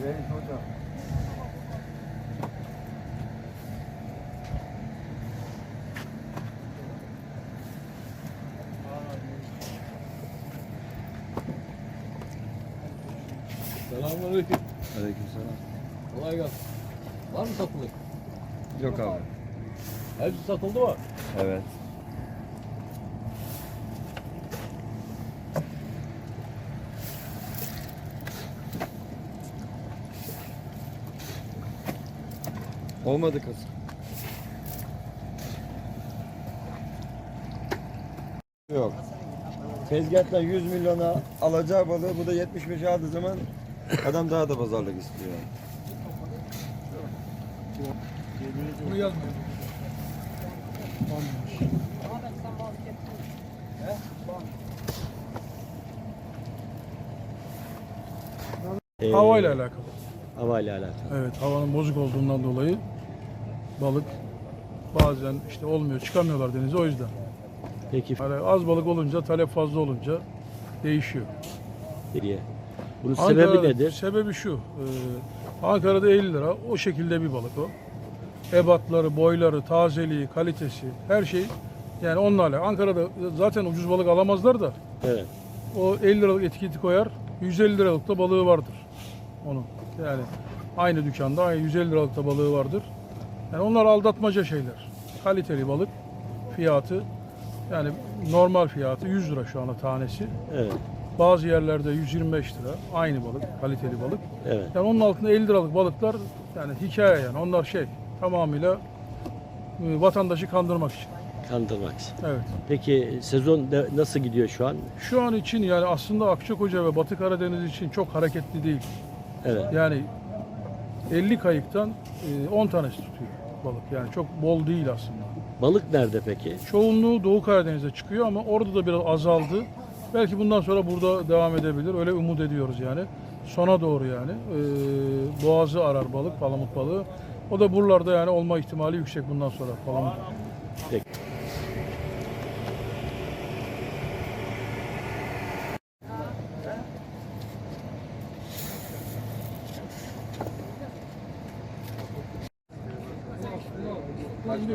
Reis hocam. Selamünaleyküm. Aleykümselam. Kolay gelsin. Var mı satılık? Yok abi. Hepsi satıldı mı? Evet. Olmadı kız. Yok. Tezgahta 100 milyona alacağı balığı bu da 75 aldığı zaman adam daha da pazarlık istiyor. Bunu yazmıyor. Ee, Havayla alakalı. Havayla alakalı. Evet, havanın bozuk olduğundan dolayı balık bazen işte olmuyor, çıkamıyorlar denize o yüzden. Peki Yani az balık olunca, talep fazla olunca değişiyor. diye. Bunun Ankara'da- sebebi nedir? Sebebi şu. e, Ankara'da 50 lira o şekilde bir balık o. Ebatları, boyları, tazeliği, kalitesi her şey yani onlarla. Ankara'da zaten ucuz balık alamazlar da Evet. o 50 liralık etiketi koyar. 150 liralık da balığı vardır. Onun. Yani aynı dükkanda aynı 150 liralık da balığı vardır. Yani onlar aldatmaca şeyler. Kaliteli balık fiyatı yani normal fiyatı 100 lira şu anda tanesi. Evet. Bazı yerlerde 125 lira aynı balık, kaliteli balık. Evet. Yani onun altında 50 liralık balıklar yani hikaye yani onlar şey tamamıyla e, vatandaşı kandırmak için. Kandırmak için. Evet. Peki sezon de- nasıl gidiyor şu an? Şu an için yani aslında Akçakoca ve Batı Karadeniz için çok hareketli değil. Evet. Yani 50 kayıktan e, 10 tanesi tutuyor balık. Yani çok bol değil aslında. Balık nerede peki? Çoğunluğu Doğu Karadeniz'de çıkıyor ama orada da biraz azaldı. Belki bundan sonra burada devam edebilir. Öyle umut ediyoruz yani. Sona doğru yani. E, boğazı arar balık, palamut balığı. O da buralarda yani olma ihtimali yüksek bundan sonra palamut. Peki. Pode